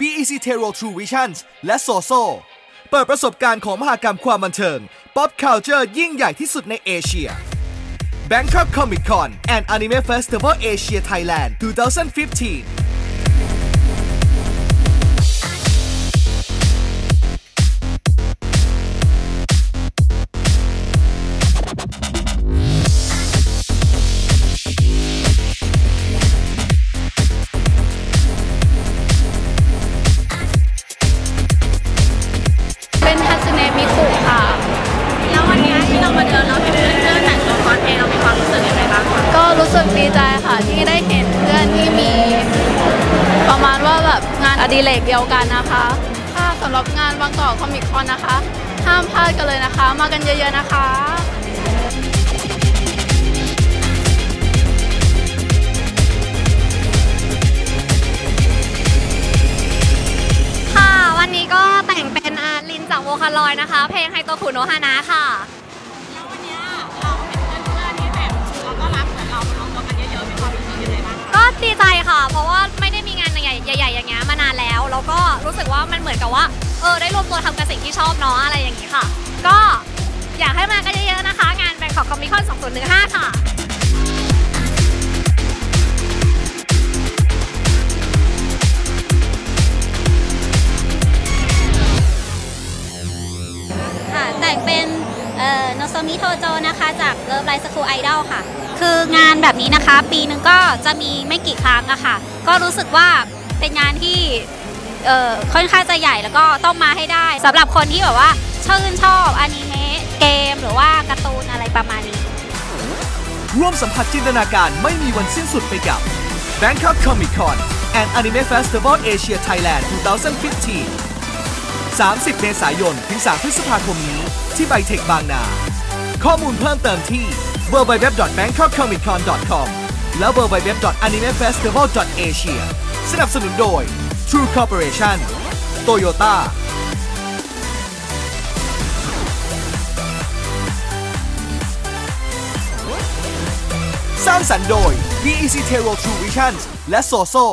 BEC t e r o True Visions และ SOSO เปิดประสบการณ์ของมหากรรมความบันเทิง Pop Culture ยิ่งใหญ่ที่สุดในเอเชีย Bangkok Comic Con and Anime Festival Asia Thailand 2015 ดิเรกเดียวกันนะคะค่ะสำหรับงานบางกอกคอมิคคอนนะคะ ห้ามพลาดกันเลยนะคะ มากันเยอะๆนะคะค่ะวันนี้ก็แต่งเป็นลินจากโวคาลอยนะคะ เพลงไฮโตคุโนฮานะค่ะ แล้ว แล้วก็รู้สึกว่ามันเหมือนกับว่า เออได้รวมตัวทำกันสิ่งที่ชอบเนาะอะไรอย่างงี้ค่ะ ก็อยากให้มากันเยอะๆนะคะ งานแบงคอกคอมมิคอน2015 ค่ะค่ะแต่งเป็นโนโซมิโทโจนะคะจากเลิฟไลฟ์สคูลไอดอลค่ะ คืองานแบบนี้นะคะ ปีหนึ่งก็จะมีไม่กี่ครั้งอะค่ะ ก็รู้สึกว่า เป็นงานที่เอ่อค่อนข้างจะใหญ่แล้วก็ต้องมาให้ได้สำหรับคนที่แบบว่าชื่นชอบอนิเมะเกม หรือว่าการ์ตูนอะไรประมาณนี้ ร่วมสัมผัสจินตนาการไม่มีวันสิ้นสุดไปกับ Bangkok Comic Con and Anime Festival Asia Thailand 2015 30 เมษายน ถึง 3 พฤษภาคมนี้ ที่ไบเทคบางนา ข้อมูลเพิ่มเติมที่ www.bangkokcomiccon.com และ www.animefestival.asia สนับสนุนโดย True Corporation Toyota สร้างสรรค์โดย BEC Terro True Visions และ SOSO